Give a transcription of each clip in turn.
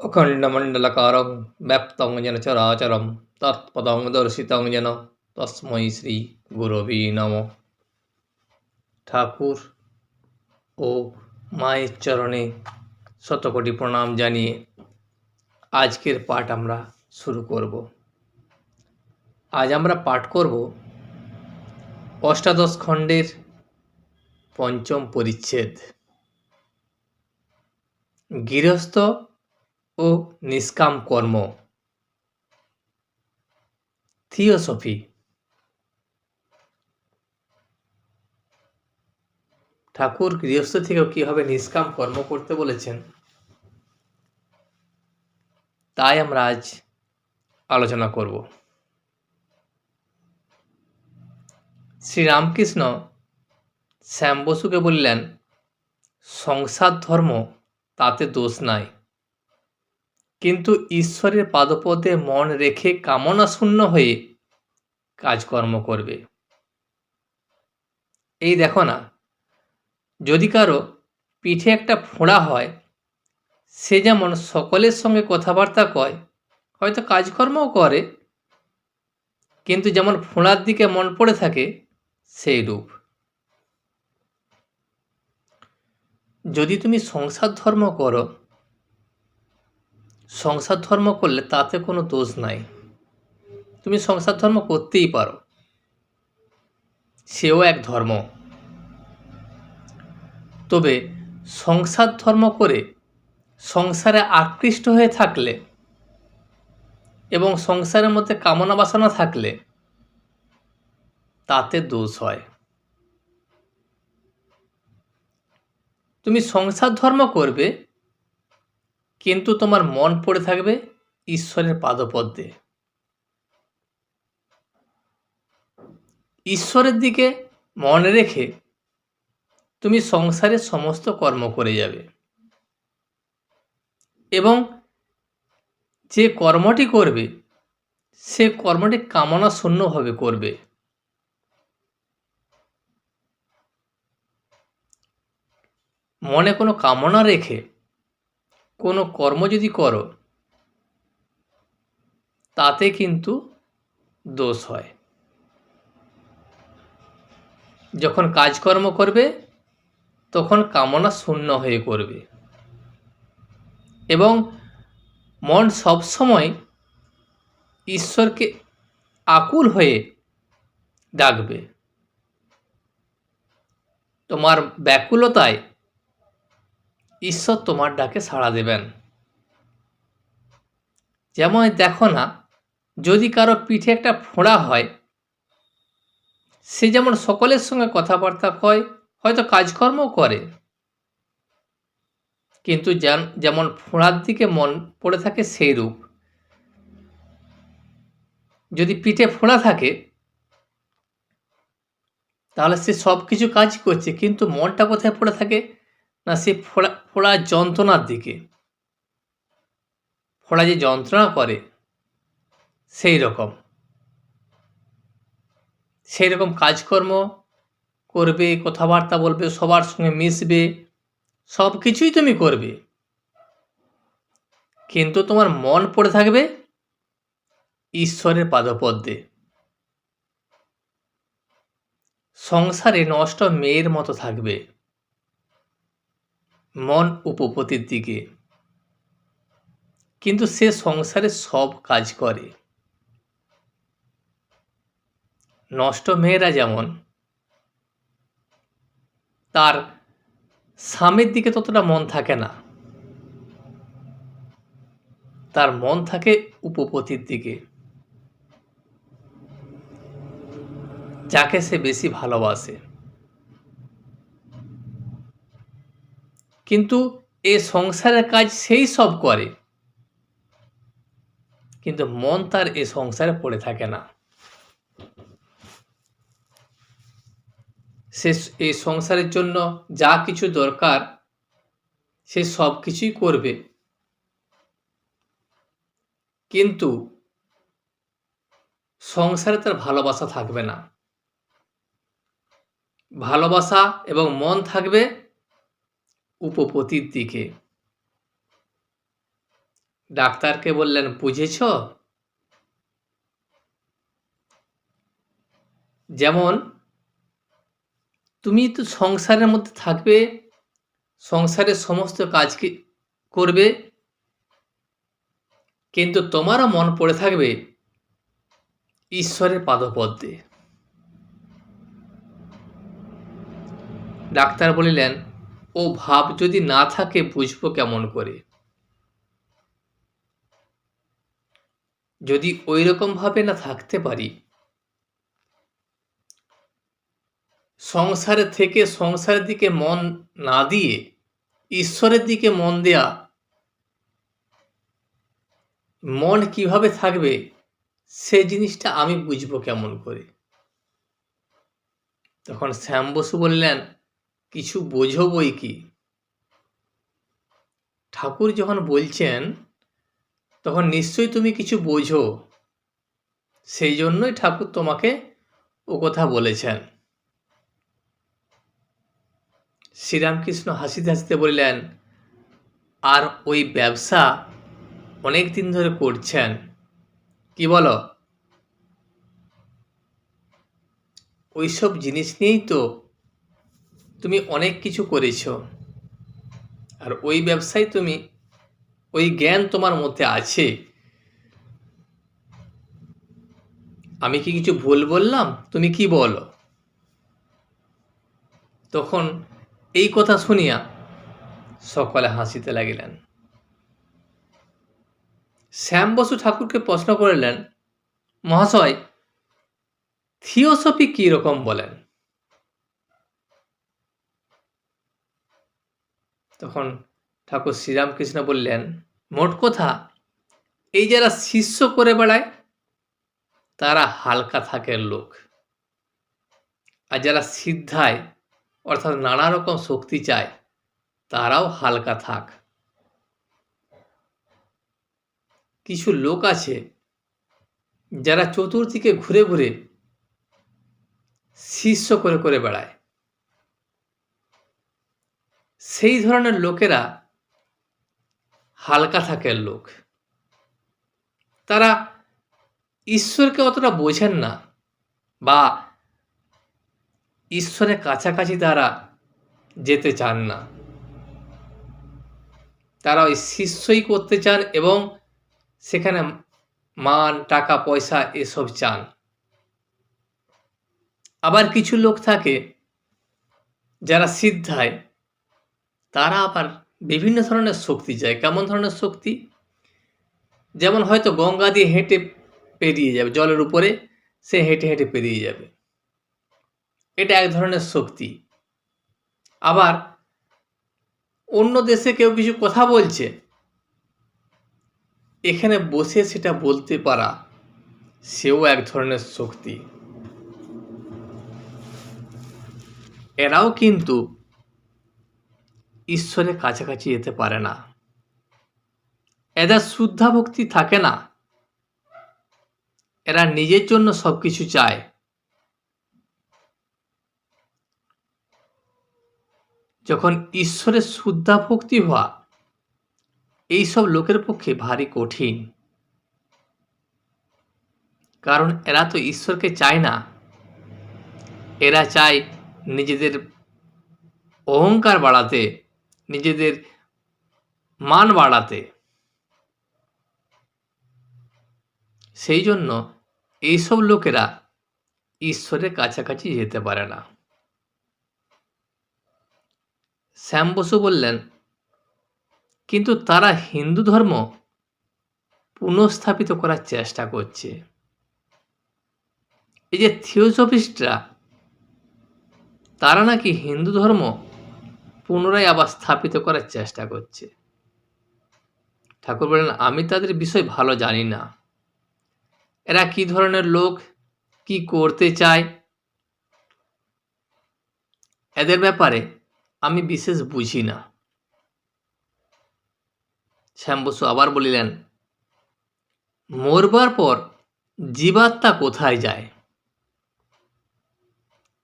অখণ্ডমণ্ডলকারং ব্যপ্তং যেন চরাচরম তৎপদং দর্শিতং যেন তস্মৈ শ্রী গুরবী নম ঠাকুর ও মায়ের চরণে শতকোটি প্রণাম জানিয়ে আজকের পাঠ আমরা শুরু করব আজ আমরা পাঠ করব অষ্টাদশ খণ্ডের পঞ্চম পরিচ্ছেদ গৃহস্থ ও নিষ্কাম কর্ম। থিওসফি। ঠাকুর গৃহস্থ থেকেও কীভাবে নিষ্কাম কর্ম করতে বলেছেন? তাই আমরা আজ আলোচনা করব। শ্রীরামকৃষ্ণ শ্যাম বসুকে বললেন, সংসার ধর্ম তাতে দোষ নাই। কিন্তু ঈশ্বরের পাদপদে মন রেখে কামনা শূন্য হয়ে কাজকর্ম করবে। এই দেখো না, যদি কারও পিঠে একটা ফোঁড়া হয়, সে যেমন সকলের সঙ্গে কথাবার্তা কয়, হয়তো কাজকর্মও করে, কিন্তু যেমন ফোঁড়ার দিকে মন পড়ে থাকে, সেই রূপ। যদি তুমি সংসার ধর্ম করো সংসার ধর্ম করলে তাতে কোনো দোষ নাই। তুমি সংসার ধর্ম করতেই পারো। সেও এক ধর্ম। তবে সংসার ধর্ম করে সংসারে আকৃষ্ট হয়ে থাকলে এবং সংসারের মধ্যে কামনা বাসনা থাকলে তাতে দোষ হয়। তুমি সংসার ধর্ম করবে কিন্তু তোমার মন পড়ে থাকবে ঈশ্বরের পাদপদ্মে। ঈশ্বরের দিকে মনে রেখে তুমি সংসারের সমস্ত কর্ম করে যাবে। এবং যে কর্মটি করবে, সে কর্মটি কামনা শূন্যভাবে করবে। মনে কোনো কামনা রেখে কোনো কর্ম যদি করো, তাতে কিন্তু দোষ হয়। যখন কাজকর্ম করবে, তখন কামনা শূন্য হয়ে করবে এবং মন সবসময় ঈশ্বরকে আকুল হয়ে ডাকবে। তোমার ব্যাকুলতায় ঈশ্বর তোমার ডাকে সাড়া দেবেন। যেমন দেখো না, যদি কারও পিঠে একটা ফোঁড়া হয়, সে যেমন সকলের সঙ্গে কথাবার্তা কয়, হয়তো কাজকর্মও করে। কিন্তু যেমন ফোঁড়ার দিকে মন পড়ে থাকে সেই রূপ। যদি পিঠে ফোঁড়া থাকে, তাহলে সে সব কিছু কাজ করছে, কিন্তু মনটা কোথায় পড়ে থাকে? না, সে ফোড়া ফোড়া যন্ত্রণার দিকে। ফোড়া যে যন্ত্রণা করে, সেই রকম। সেই রকম কাজকর্ম করবে, কথাবার্তা বলবে, সবার সঙ্গে মিশবে, সব কিছুই তুমি করবে। কিন্তু তোমার মন পড়ে থাকবে ঈশ্বরের পাদপদ্মে। সংসারে নষ্ট মেয়ের মতো থাকবে। মন উপপতির দিকে। কিন্তু সে সংসারে সব কাজ করে। নষ্ট মেয়েরা যেমন, তার স্বামীর দিকে ততটা মন থাকে না। তার মন থাকে উপপতির দিকে। যাকে সে বেশি ভালোবাসে। কিন্তু এ সংসারের কাজ সেই সব করে। কিন্তু মন তার এ সংসারে পড়ে থাকে না। সে এই সংসারের জন্য যা কিছু দরকার, সে সব কিছুই করবে। কিন্তু সংসারে তার ভালোবাসা থাকবে না। ভালোবাসা এবং মন থাকবে উপপতির দিকে। ডাক্তারকে বললেন, বুঝেছ? যেমন, তুমি তো সংসারের মধ্যে থাকবে, সংসারের সমস্ত কাজ করবে, কিন্তু তোমারও মন পড়ে থাকবে ঈশ্বরের পাদপদ্মে। ডাক্তার বলিলেন ও ভাব যদি না থাকে, বুঝব কেমন করে? যদি ওই ভাবে না থাকতে পারি? সংসারে থেকে সংসারের দিকে মন না দিয়ে, ঈশ্বরের দিকে মন দেয়া, মন কীভাবে থাকবে, সে জিনিসটা আমি বুঝব কেমন করে? তখন শ্যাম বসু বললেন কিছু বোঝো বই কি? ঠাকুর যখন বলছেন, তখন নিশ্চয়ই তুমি কিছু বোঝো। সেই জন্যই ঠাকুর তোমাকে ও কথা বলেছেন। শ্রীরামকৃষ্ণ হাসিতে হাসিতে বললেন, আর ওই ব্যবসা অনেক দিন ধরে করছেন, কি বলো? ওইসব জিনিস নিয়েই তো তুমি অনেক কিছু করেছ। আর ওই ব্যবসায় তুমি, ওই জ্ঞান তোমার মধ্যে আছে। আমি কি কিছু ভুল বললাম? তুমি কি বলো? তখন এই কথা শুনিয়া সকলে হাসিতে লাগিলেন। শ্যাম বসু ঠাকুরকে প্রশ্ন করিলেন, মহাশয়, থিওসফি কি রকম বলেন? তখন ঠাকুর শ্রীরামকৃষ্ণ বললেন, মোট কথা, এই যারা শিষ্য করে বেড়ায়, তারা হালকা থাকের লোক। আর যারা সিদ্ধায়, অর্থাৎ নানা রকম শক্তি চায়, তারাও হালকা থাক। কিছু লোক আছে, যারা চতুর্দিকে ঘুরে ঘুরে শিষ্য করে করে বেড়ায়। সেই ধরনের লোকেরা হালকা থাকের লোক। তারা ঈশ্বরকে অতটা বোঝেন না বা ঈশ্বরের কাছাকাছি তারা যেতে চান না। তারা ওই শিষ্যই করতে চান এবং সেখানে মান, টাকা, পয়সা এসব চান। আবার কিছু লোক থাকে যারা সিদ্ধায় তারা আবার বিভিন্ন ধরনের শক্তি চায়। কেমন ধরনের শক্তি? যেমন হয়তো গঙ্গা দিয়ে হেঁটে পেরিয়ে যাবে, জলের উপরে সে হেঁটে হেঁটে পেরিয়ে যাবে। এটা এক ধরনের শক্তি। আবার অন্য দেশে কেউ কিছু কথা বলছে, এখানে বসে সেটা বলতে পারা, সেও এক ধরনের শক্তি। এরাও কিন্তু ঈশ্বরের কাছাকাছি যেতে পারে না। এদের শুদ্ধা ভক্তি থাকে না। এরা নিজের জন্য সব কিছু চায়। যখন ঈশ্বরের শুদ্ধা ভক্তি হওয়া এইসব লোকের পক্ষে ভারী কঠিন। কারণ এরা তো ঈশ্বরকে চায় না। এরা চায় নিজেদের অহংকার বাড়াতে। নিজেদের মান বাড়াতে। সেই জন্য এইসব লোকেরা ঈশ্বরের কাছাকাছি যেতে পারে না। শ্যাম বসু বললেন, কিন্তু তারা হিন্দু ধর্ম পুনঃস্থাপিত করার চেষ্টা করছে। এই যে থিওসফিস্টরা, তারা নাকি হিন্দু ধর্ম পুনরায় আবার স্থাপিত করার চেষ্টা করছে। ঠাকুর বলেন আমি তাদের বিষয় ভালো জানি না। এরা কি ধরনের লোক? কি করতে চায়? এদের ব্যাপারে আমি বিশেষ বুঝি না। শ্যাম বসু আবার বলিলেন, মরবার পর জীবাত্মা কোথায় যায়?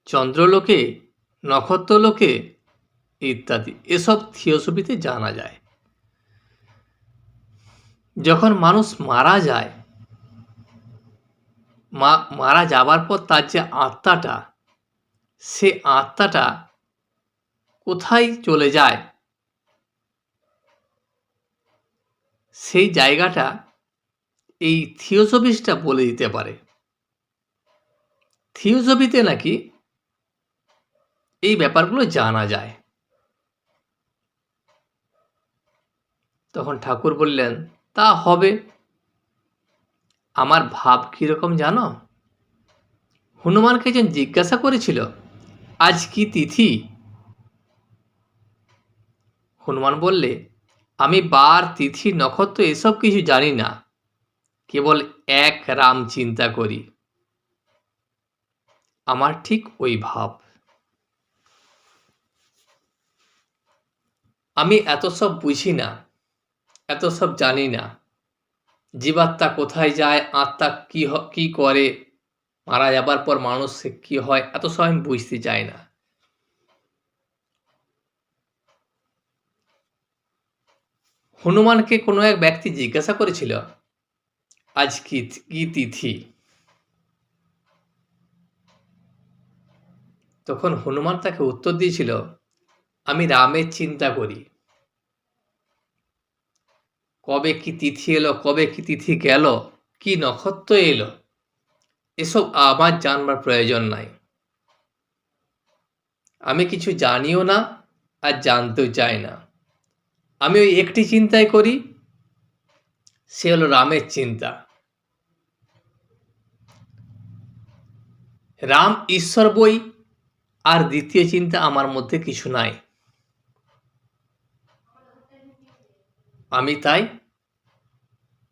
চন্দ্রলোকে, নক্ষত্রলোকে ইত্যাদি। এসব থিওসফিতে জানা যায়। যখন মানুষ মারা যায়, মা, মারা যাবার পর তার যে আত্মাটা, সে আত্মাটা কোথায় চলে যায়? সেই জায়গাটা এই থিওসফিসটা বলে দিতে পারে। থিওসফিতে নাকি এই ব্যাপারগুলো জানা যায়। তখন ঠাকুর বললেন, তা হবে। আমার ভাব কীরকম জানো? হনুমানকে একজন জিজ্ঞাসা করেছিল, আজ কি তিথি? হনুমান বললে, আমি বার, তিথি, নক্ষত্র এসব কিছু জানি না। কেবল এক রাম চিন্তা করি। আমার ঠিক ওই ভাব। আমি এত সব বুঝি না। এত সব জানি না। জীবাত্মা কোথায় যায়, আত্মা কি কি করে, মারা যাবার পর মানুষ কি হয়, এত সব আমি বুঝতে চাই না। হনুমানকে কোনো এক ব্যক্তি জিজ্ঞাসা করেছিল, আজ কি কি তিথি? তখন হনুমান তাকে উত্তর দিয়েছিল, আমি রামের চিন্তা করি। কবে কি তিথি এলো, কবে কি তিথি গেল, কি নক্ষত্র এলো? এসব আমার জানবার প্রয়োজন নাই। আমি কিছু জানিও না আর জানতেও চাই না। আমি ওই একটি চিন্তাই করি, সে হলো রামের চিন্তা। রাম ঈশ্বর বই আর দ্বিতীয় চিন্তা আমার মধ্যে কিছু নাই। আমি তাই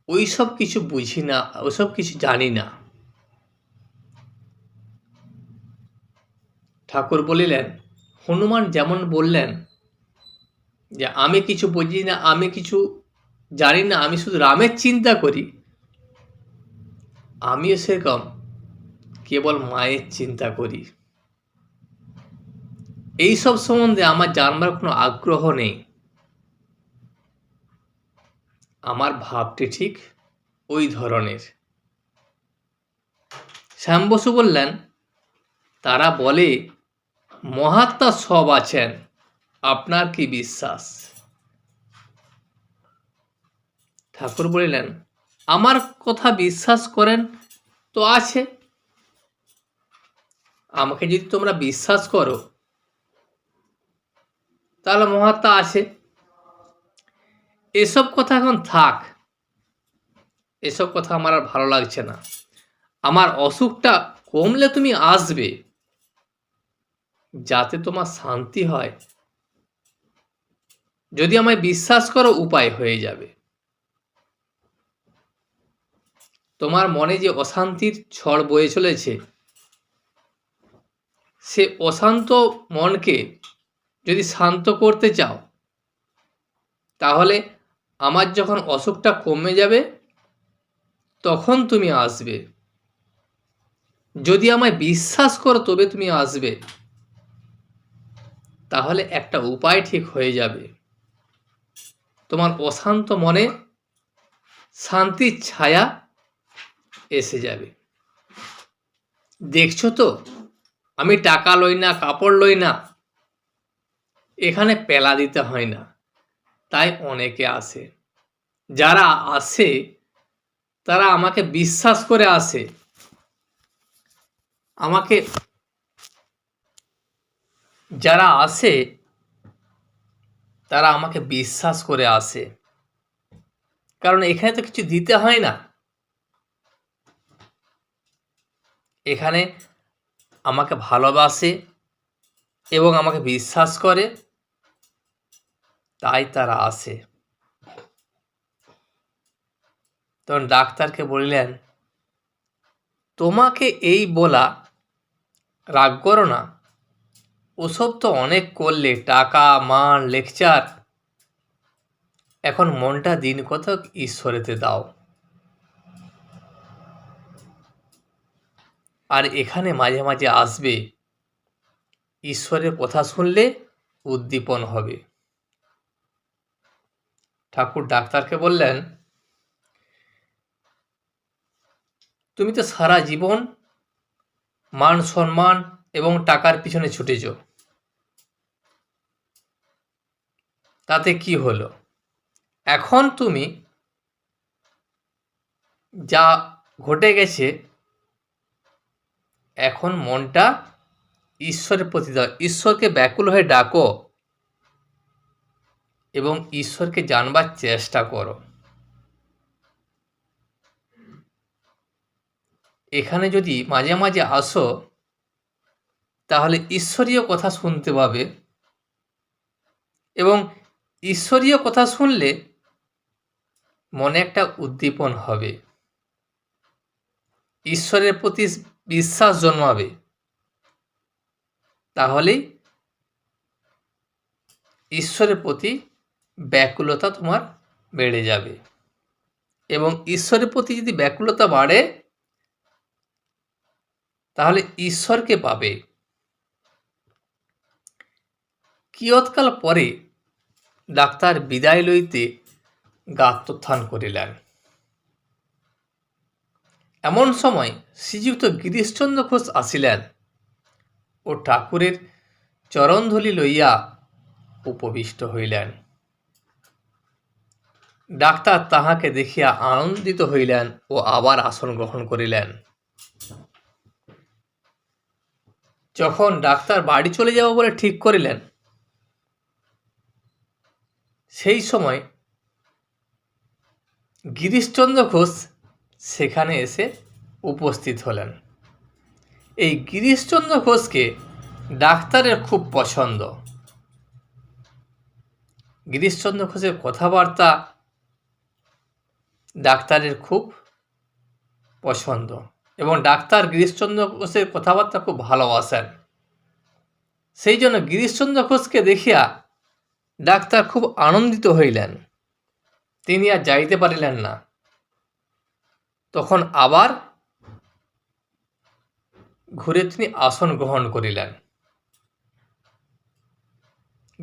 ওই সব কিছু বুঝি না ওসব কিছু জানি না। ঠাকুর বলিলেন, হনুমান যেমন বললেন যে, আমি কিছু বুঝি না, আমি কিছু জানি না, আমি শুধু রামের চিন্তা করি। আমিও সেরকম, কেবল মায়ের চিন্তা করি। এই সব সম্বন্ধে আমার জানবার কোনো আগ্রহ নেই। আমার ভাবটি ঠিক ওই ধরনের। শ্যাম বসু বললেন, তারা বলে, মহাত্মা সব আছেন, আপনার কি বিশ্বাস? ঠাকুর বলিলেন, আমার কথা বিশ্বাস করেন তো আছে। আমাকে যদি তোমরা বিশ্বাস করো, তাহলে মহাত্মা আছে। এসব কথা এখন থাক। এসব কথা আমার আর ভালো লাগছে না। আমার অসুখটা কমলে তুমি আসবে। যাতে তোমার শান্তি হয়। যদি আমায় বিশ্বাস করো, উপায় হয়ে যাবে। তোমার মনে যে অশান্তির ছড় বয়ে চলেছে, সে অশান্ত মনকে যদি শান্ত করতে চাও, তাহলে আমার যখন অসুখটা কমে যাবে, তখন তুমি আসবে। যদি আমায় বিশ্বাস করো, তবে তুমি আসবে। তাহলে একটা উপায় ঠিক হয়ে যাবে। তোমার অশান্ত মনে শান্তির ছায়া এসে যাবে। দেখছ তো, আমি টাকা লই না, কাপড় লই না, এখানে পেলা দিতে হয় না। তাই অনেকে আসে যারা আসে তারা আমাকে বিশ্বাস করে আসে আমাকে যারা আসে তারা আমাকে বিশ্বাস করে আসে কারণ এখানে তো কিছু দিতে হয় না। এখানে আমাকে ভালোবাসে এবং আমাকে বিশ্বাস করে। তাই তারা আসে তখন ডাক্তারকে বললেন, তোমাকে এই বলা রাগ করো না। ওসব তো অনেক করলে, টাকা, মান, লেকচার। এখন মনটা দিন কতক ঈশ্বরেতে দাও। আর এখানে মাঝে মাঝে আসবে, ঈশ্বরের কথা শুনলে উদ্দীপন হবে। ঠাকুর ডাক্তারকে বললেন, তুমি তো সারা জীবন মান সম্মান এবং টাকার পিছনে ছুটেছ। তাতে কি হলো? এখন তুমি যা ঘটে গেছে, এখন মনটা ঈশ্বরের প্রতি দাও ঈশ্বরকে ব্যাকুল হয়ে ডাকো। এবং ঈশ্বরকে জানবার চেষ্টা করো। এখানে যদি মাঝে মাঝে আসো, তাহলে ঈশ্বরীয় কথা শুনতে পাবে এবং ঈশ্বরীয় কথা শুনলে মনে একটা উদ্দীপন হবে। ঈশ্বরের প্রতি বিশ্বাস জন্মাবে। তাহলেই ঈশ্বরের প্রতি ব্যাকুলতা তোমার বেড়ে যাবে। এবং ঈশ্বরের প্রতি যদি ব্যাকুলতা বাড়ে, তাহলে ঈশ্বরকে পাবে। কিয়ৎকাল পরে ডাক্তার বিদায় লইতে গাত্রোত্থান করিলেন। এমন সময় শ্রীযুক্ত গিরিশচন্দ্র ঘোষ আসিলেন ও ঠাকুরের চরণধলি লইয়া উপবিষ্ট হইলেন। ডাক্তার তাহাকে দেখিয়া আনন্দিত হইলেন ও আবার আসন গ্রহণ করিলেন। যখন ডাক্তার বাড়ি চলে যাব বলে ঠিক করিলেন, সেই সময় গিরিশচন্দ্র ঘোষ সেখানে এসে উপস্থিত হলেন। এই গিরিশচন্দ্র ঘোষকে ডাক্তারের খুব পছন্দ। গিরিশচন্দ্র ঘোষের কথাবার্তা ডাক্তারের খুব পছন্দ। এবং ডাক্তার গিরিশচন্দ্র ঘোষের কথাবার্তা খুব ভালোবাসেন। সেই জন্য গিরিশচন্দ্র ঘোষকে দেখিয়া ডাক্তার খুব আনন্দিত হইলেন। তিনি আর যাইতে পারিলেন না। তখন আবার ঘুরে তিনি আসন গ্রহণ করিলেন।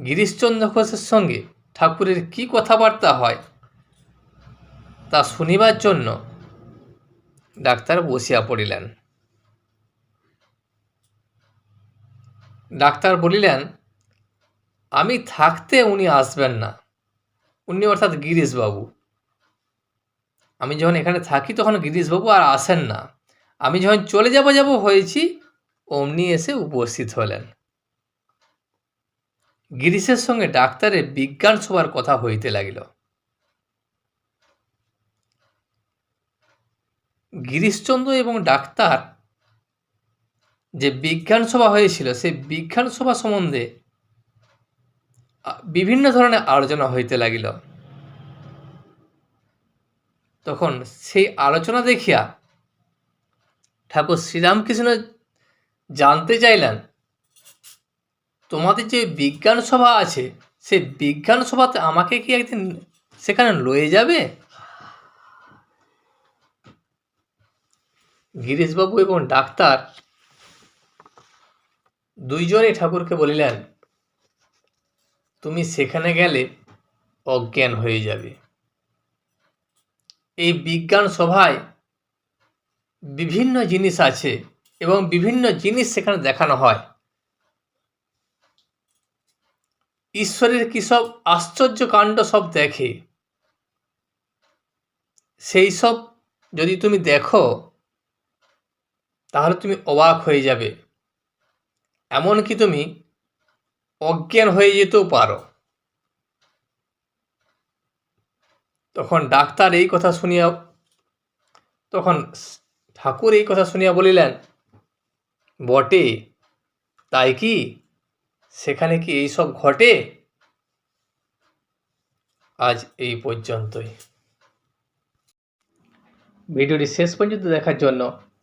গিরিশচন্দ্র ঘোষের সঙ্গে ঠাকুরের কি কথাবার্তা হয় তা শুনিবার জন্য ডাক্তার বসিয়া পড়িলেন। ডাক্তার বলিলেন, আমি থাকতে উনি আসবেন না। উনি অর্থাৎ গিরিশবাবু। আমি যখন এখানে থাকি তখন গিরিশবাবু আর আসেন না। আমি যখন চলে যাব যাব হয়েছি, অমনি এসে উপস্থিত হলেন। গিরিশের সঙ্গে ডাক্তারের বিজ্ঞান সভার কথা হইতে লাগিল। গিরিশচন্দ্র এবং ডাক্তার যে বিজ্ঞান সভা হয়েছিল, সেই বিজ্ঞান সভা সম্বন্ধে বিভিন্ন ধরনের আলোচনা হইতে লাগিল। তখন সেই আলোচনা দেখিয়া ঠাকুর শ্রীরামকৃষ্ণ জানতে চাইলেন, তোমাদের যে বিজ্ঞান সভা আছে, সেই বিজ্ঞান সভাতে আমাকে কি একদিন সেখানে লয়ে যাবে? গিরিশবাবু এবং ডাক্তার দুইজনেই ঠাকুরকে বলিলেন, তুমি সেখানে গেলে অজ্ঞান হয়ে যাবে। এই বিজ্ঞান সভায় বিভিন্ন জিনিস আছে এবং বিভিন্ন জিনিস সেখানে দেখানো হয়। ঈশ্বরের কী সব আশ্চর্য কাণ্ড সব দেখে? সেই সব যদি তুমি দেখো তাহলে তুমি অবাক হয়ে যাবে। এমনকি তুমি অজ্ঞান হয়ে যেতেও পারো। তখন ডাক্তার এই কথা শুনিয়া, তখন ঠাকুর এই কথা শুনিয়া বলিলেন, বটে, তাই কি? সেখানে কি এইসব ঘটে? আজ এই পর্যন্তই। ভিডিওটি শেষ পর্যন্ত দেখার জন্য